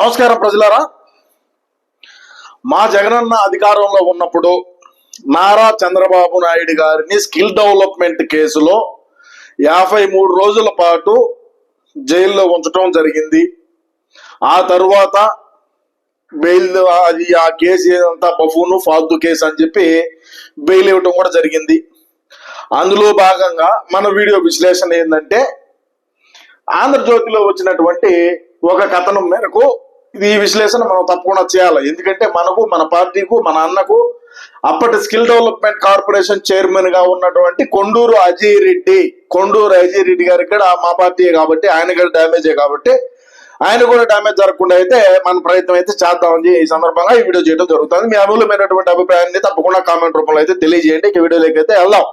నమస్కారం ప్రజలారా. మా జగనన్న అధికారంలో ఉన్నప్పుడు నారా చంద్రబాబు నాయుడు గారిని స్కిల్ డెవలప్మెంట్ కేసులో యాభై మూడు రోజుల పాటు జైల్లో ఉంచడం జరిగింది. ఆ తరువాత బెయిల్ అది ఆ కేసు ఏదంతా బఫూను ఫాల్తు కేసు అని చెప్పి బెయిల్ ఇవ్వటం కూడా జరిగింది. అందులో భాగంగా మన వీడియో విశ్లేషణ ఏంటంటే ఆంధ్రజ్యోతిలో వచ్చినటువంటి ఒక కథనం మేరకు ఇది ఈ విశ్లేషణ మనం తప్పకుండా చేయాలి. ఎందుకంటే మనకు మన పార్టీకు మన అన్నకు అప్పటి స్కిల్ డెవలప్మెంట్ కార్పొరేషన్ చైర్మన్గా ఉన్నటువంటి కొండూరు అజయ్ రెడ్డి కొండూరు అజయ్ రెడ్డి గారికి కూడా మా పార్టీయే కాబట్టి ఆయన కూడా డ్యామేజే కాబట్టి ఆయన కూడా డ్యామేజ్ జరగకుండా అయితే మన ప్రయత్నం అయితే చేద్దామని ఈ సందర్భంగా ఈ వీడియో చేయడం జరుగుతుంది. మీ అమూల్యమైనటువంటి అభిప్రాయాన్ని తప్పకుండా కామెంట్ రూపంలో అయితే తెలియజేయండి. ఈ వీడియోలోకి అయితే వెళ్దాం.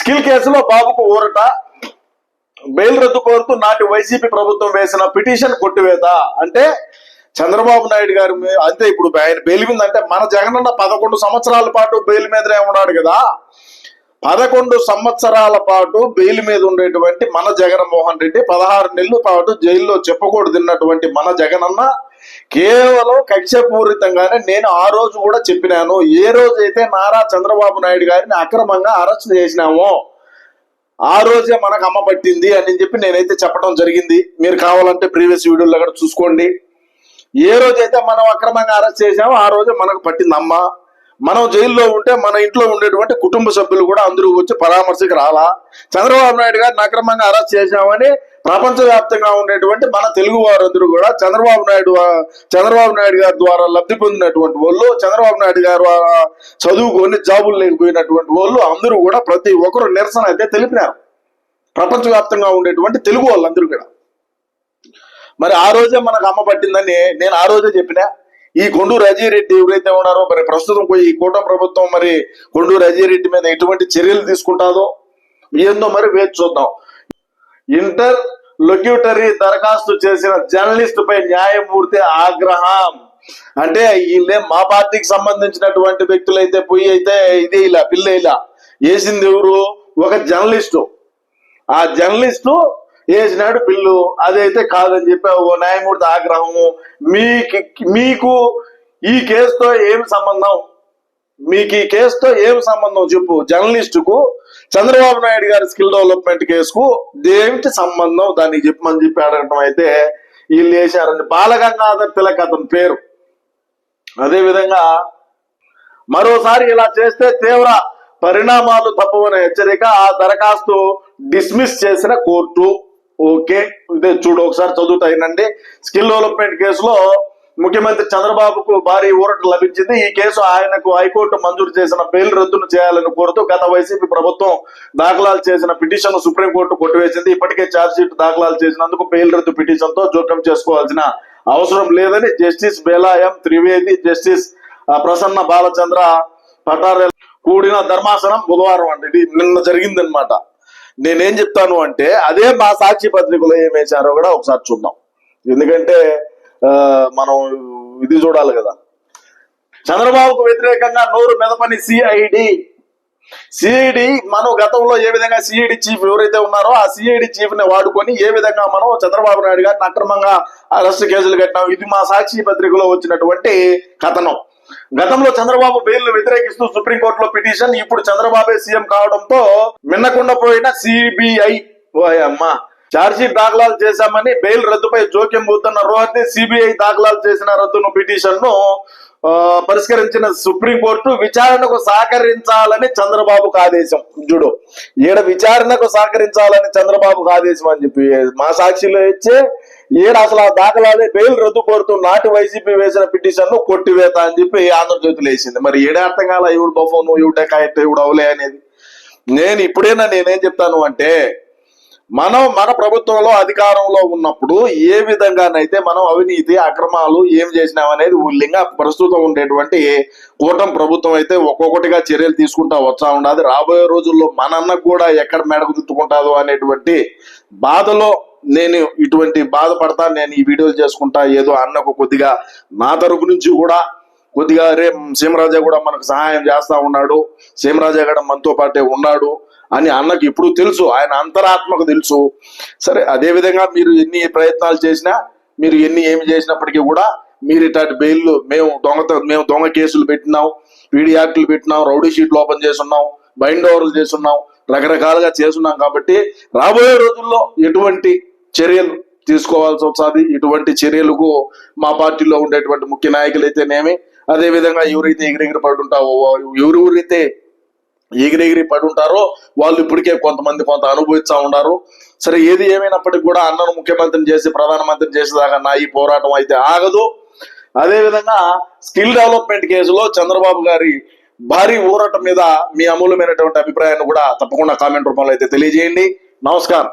స్కిల్ కేసులో బాబుకు ఊరట బెయిల్ రద్దు కోరుతూ నాటి వైసీపీ ప్రభుత్వం వేసిన పిటిషన్ కొట్టివేత. అంటే చంద్రబాబు నాయుడు గారి అంతే ఇప్పుడు ఆయన బెయిల్ మీద అంటే మన జగనన్న పదకొండు సంవత్సరాల పాటు బెయిల్ మీదనే ఉన్నాడు కదా. పదకొండు సంవత్సరాల పాటు బెయిల్ మీద ఉండేటువంటి మన జగన్మోహన్ రెడ్డి పదహారు నెలల పాటు జైల్లో చెప్పకూడదు తిన్నటువంటి మన జగనన్న కేవలం కక్షపూరితంగానే నేను ఆ రోజు కూడా చెప్పినాను ఏ రోజైతే నారా చంద్రబాబు నాయుడు గారిని అక్రమంగా అరెస్ట్ చేసినామో ఆ రోజే మనకు అమ్మ పట్టింది అని చెప్పి నేనైతే చెప్పడం జరిగింది. మీరు కావాలంటే ప్రీవియస్ వీడియోలో కూడా చూసుకోండి. ఏ రోజైతే మనం అక్రమంగా అరెస్ట్ చేసామో ఆ రోజే మనకు పట్టింది అమ్మ. మనం జైల్లో ఉంటే మన ఇంట్లో ఉండేటువంటి కుటుంబ సభ్యులు కూడా అందరూ వచ్చి పరామర్శకు రాలా. చంద్రబాబు నాయుడు గారిని అక్రమంగా అరెస్ట్ చేశామని ప్రపంచవ్యాప్తంగా ఉండేటువంటి మన తెలుగు వారందరూ కూడా చంద్రబాబు నాయుడు చంద్రబాబు నాయుడు గారి ద్వారా లబ్ధి పొందినటువంటి వాళ్ళు చంద్రబాబు నాయుడు గారు చదువుకొని జాబులు లేకపోయినటువంటి వాళ్ళు అందరూ కూడా ప్రతి ఒక్కరు నిరసన అయితే తెలిపినారు. ప్రపంచవ్యాప్తంగా ఉండేటువంటి తెలుగు వాళ్ళందరూ కూడా. మరి ఆ రోజే మనకు అమ్మ పట్టిందని నేను ఆ రోజే చెప్పినా. ఈ కొండూరు అజయ్ రెడ్డి ఎవరైతే ఉన్నారో మరి ప్రస్తుతం పోయి ఈ కూటమి ప్రభుత్వం మరి కొండూరు అజయ్ రెడ్డి మీద ఎటువంటి చర్యలు తీసుకుంటాదో ఏందో మరి వేచి చూద్దాం. ఇంటర్ లొక్యూటరీ దరఖాస్తు చేసిన జర్నలిస్ట్ పై న్యాయమూర్తి ఆగ్రహం. అంటే వీళ్ళే మా పార్టీకి సంబంధించినటువంటి వ్యక్తులైతే పోయి అయితే ఇదే ఇలా పిల్ల ఇలా. వేసింది ఎవరు? ఒక జర్నలిస్టు. ఆ జర్నలిస్టు వేసినాడు బిల్లు అదైతే కాదని చెప్పి ఓ న్యాయమూర్తి ఆగ్రహము. మీకు మీకు ఈ కేసుతో ఏం సంబంధం? మీకు ఈ కేసుతో ఏం సంబంధం చెప్పు జర్నలిస్టుకు? చంద్రబాబు నాయుడు గారి స్కిల్ డెవలప్మెంట్ కేసుకు దేమిటి సంబంధం? దాన్ని చెప్పమని చెప్పి అడగటం అయితే వీళ్ళు వేశారని బాలగంగాధర్ తిలక్ అతని పేరు. అదే విధంగా మరోసారి ఇలా చేస్తే తీవ్ర పరిణామాలు తప్పవనే హెచ్చరిక ఆ దరఖాస్తు డిస్మిస్ చేసిన కోర్టు. ఓకే ఇదే చూడు ఒకసారి చదువుతాయినండి స్కిల్ డెవలప్మెంట్ కేసులో ముఖ్యమంత్రి చంద్రబాబుకు భారీ ఊరట లభించింది. ఈ కేసు ఆయనకు హైకోర్టు మంజూరు చేసిన బెయిల్ రద్దును చేయాలని కోరుతూ గత వైసీపీ ప్రభుత్వం దాఖలాలు చేసిన పిటిషన్ సుప్రీంకోర్టు కొట్టివేసింది. ఇప్పటికే ఛార్జ్షీట్ దాఖలాలు చేసినందుకు బెయిల్ రద్దు పిటిషన్తో జోక్యం చేసుకోవాల్సిన అవసరం లేదని justice Bela M Trivedi justice ఆ, ప్రసన్న బాలచంద్ర పటారెల్ కూడిన ధర్మాసనం బుధవారం అండి. ఇది నిన్న జరిగిందనమాట నేనేం చెప్తాను అంటే అదే మా సాక్షి పత్రికలో ఏం వేశారో కూడా ఒకసారి చూద్దాం. ఎందుకంటే మనం ఇది చూడాలి కదా. చంద్రబాబుకు వ్యతిరేకంగా నోరు మెదపని సిఐడి సిఐడి మనం గతంలో ఏ విధంగా సిఐడి చీఫ్ ఎవరైతే ఉన్నారో ఆ సిఐడి చీఫ్ని వాడుకొని ఏ విధంగా మనం చంద్రబాబు నాయుడు గారిని అక్రమంగా అరెస్ట్ కేసులు కట్టినాం. ఇది మా సాక్షి పత్రికలో వచ్చినటువంటి కథనం. గతంలో చంద్రబాబు బెయిల్ వ్యతిరేకిస్తూ సుప్రీంకోర్టులో పిటిషన్. ఇప్పుడు చంద్రబాబే సీఎం కావడంతో మిన్నకుండా పోయిన సిబిఐ అమ్మా. ఛార్జ్షీట్ దాఖలాలు చేశామని బెయిల్ రద్దుపై జోక్యం పోతున్న రోహత్ని సిబిఐ దాఖలాలు చేసిన రద్దును పిటిషన్ను ఆ, పరిష్కరించిన సుప్రీంకోర్టు విచారణకు సహకరించాలని చంద్రబాబుకు ఆదేశం. చూడు ఈడ విచారణకు సహకరించాలని చంద్రబాబుకు ఆదేశం అని చెప్పి మా సాక్షిలో ఇచ్చే ఈడ అసలు ఆ దాఖలాలే బెయిల్ రద్దు కోరుతూ నాటి వైసీపీ వేసిన పిటిషన్ను కొట్టివేత అని చెప్పి ఆంధ్రజ్యోతి వేసింది. మరి ఏడే అర్థం కాల ఇవిడు బఫోను ఇవిడే కాయట్ ఇవిడు అవులే అనేది. నేను ఇప్పుడైనా నేనేం చెప్తాను అంటే మనం మన ప్రభుత్వంలో అధికారంలో ఉన్నప్పుడు ఏ విధంగానైతే మనం అవినీతి అక్రమాలు ఏం చేసినామనేది ఊళ్ళంగా ప్రస్తుతం ఉండేటువంటి కూటమి ప్రభుత్వం అయితే ఒక్కొక్కటిగా చర్యలు తీసుకుంటా వచ్చా ఉండదు రాబోయే రోజుల్లో మనన్న కూడా ఎక్కడ మెడకు చుట్టుకుంటాదో అనేటువంటి బాధలో నేను ఇటువంటి బాధపడతా నేను ఈ వీడియోలు చేసుకుంటా ఏదో అన్నకు కొద్దిగా నా తరపు నుంచి కూడా కొద్దిగా రే సీమరాజా కూడా మనకు సహాయం చేస్తా ఉన్నాడు. సీమరాజా కూడా మనతో పాటే ఉన్నాడు. అని అన్నకి ఇప్పుడు తెలుసు ఆయన అంతరాత్మకు తెలుసు. సరే అదే విధంగా మీరు ఎన్ని ప్రయత్నాలు చేసినా మీరు ఎన్ని ఏమి చేసినప్పటికీ కూడా మీరు ఇట్లాంటి బెయిల్ మేము దొంగత మేము దొంగ కేసులు పెట్టినాం పీడీ యాక్టులు పెట్టినాం రౌడీ షీట్లు ఓపెన్ చేస్తున్నాం బైండ్ ఓవర్లు చేస్తున్నాం రకరకాలుగా చేస్తున్నాం కాబట్టి రాబోయే రోజుల్లో ఎటువంటి చర్యలు తీసుకోవాల్సి వస్తుంది? ఇటువంటి చర్యలకు మా పార్టీలో ఉండేటువంటి ముఖ్య నాయకులు అయితేనేమి అదే విధంగా ఎవరైతే ఎగిరెగిరి పడుంటావో ఎవరెవరైతే ఎగిరి ఎగిరి పడి ఉంటారో వాళ్ళు ఇప్పటికే కొంతమంది కొంత అనుభవిస్తూ ఉన్నారు సరే ఏది ఏమైనప్పటికీ కూడా అన్నను ముఖ్యమంత్రిని చేసి ప్రధానమంత్రిని చేసేదాకా నా ఈ పోరాటం అయితే ఆగదు. అదే విధంగా స్కిల్ డెవలప్మెంట్ కేసులో చంద్రబాబు గారి భారీ ఊరట మీద మీ అమూల్యమైనటువంటి అభిప్రాయాన్ని కూడా తప్పకుండా కామెంట్ రూపంలో అయితే తెలియజేయండి. నమస్కారం.